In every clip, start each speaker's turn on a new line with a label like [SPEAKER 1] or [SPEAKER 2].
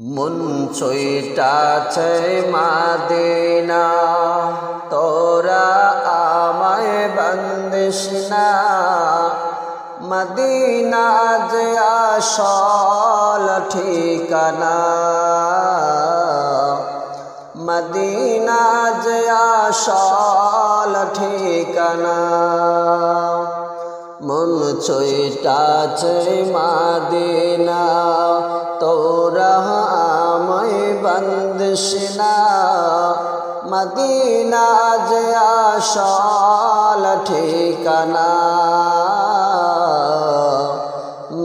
[SPEAKER 1] মন ছইটাছে মাদিনা, তোরা আমায় বন্দিস না। মদিনা যে আসল ঠিকানা, মদিনা যে আসল ঠিকানা। মন ছইটাছে মাদিনা তোরা আমায় বন্দিস না মদিনা যে আসল ঠিকানা।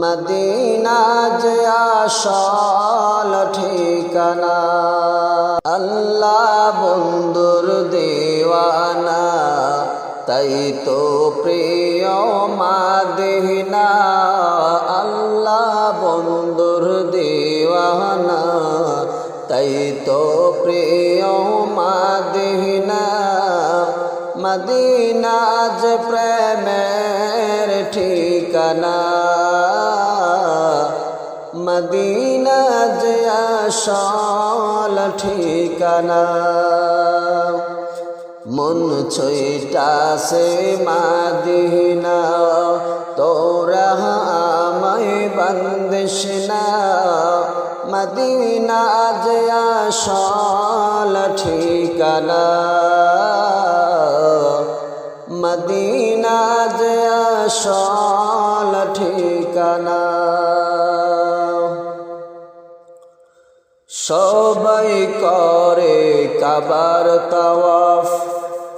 [SPEAKER 1] মদিনা যে আসল ঠিকানা। আল্লাহ বন্ধুর দেওয়ানা, তাই তো প্রিয় মাদিনা। আল্লাহ বন্ধুর দেওয়ানা। তাই তো প্রিয় মাদিনা, মদিনা যে প্রেমের ঠিকানা। মদিনা যে আসল ঠিকানা। মন ছইটা সে মাদিনা, তোরা আমায় বন্দিস না। মদিনা যে আসল ঠিকানা। মদিনা যে আসল ঠিকানা। সবাই করে কাবার তওয়াফ,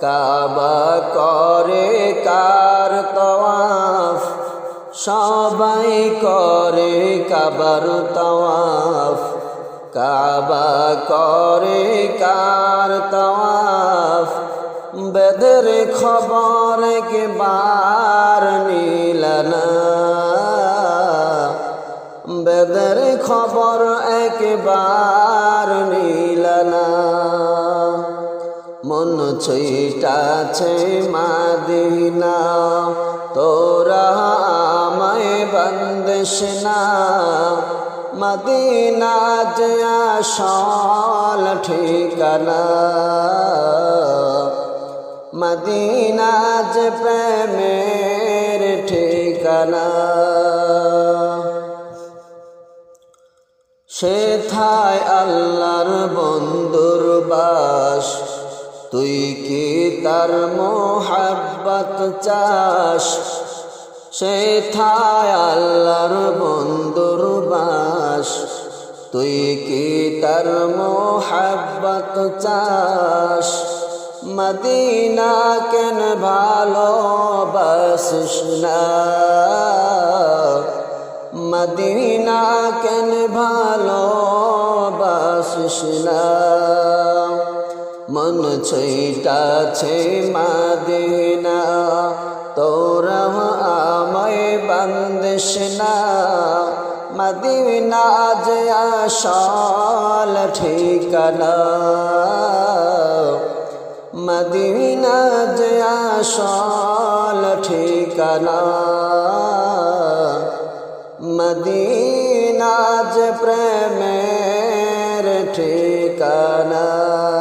[SPEAKER 1] কাবা করে কার তওয়াফ। সবাই করে কাবার তওয়াফ, কাবা করে কার তওয়াফ। বেদের খবর কে বার নীলনা বেদের খবর একবার নীলনা মন ছইটাছে মাদিনা তোরা বন্দিস না, মদিনা যে আসল ঠিকানা। মদিনা যে প্রেমের ঠিকানা। সেথায় আল্লাহর বন্ধুর বাস, তুই কি তার মোহাব্বত চাস? সেথায় আল্লাহর বন্ধুর বাস। তুই কি তার মোহাব্বত চাস? মদিনা কেন ভালো বাসিস না? মদিনা কেন ভালো বাসিস না? মন ছইটাছে মাদিনা। না মদিনা যে আসল ঠিকানা। মদিনা যে আসল ঠিকানা। মদিনা প্রেমের ঠিকানা।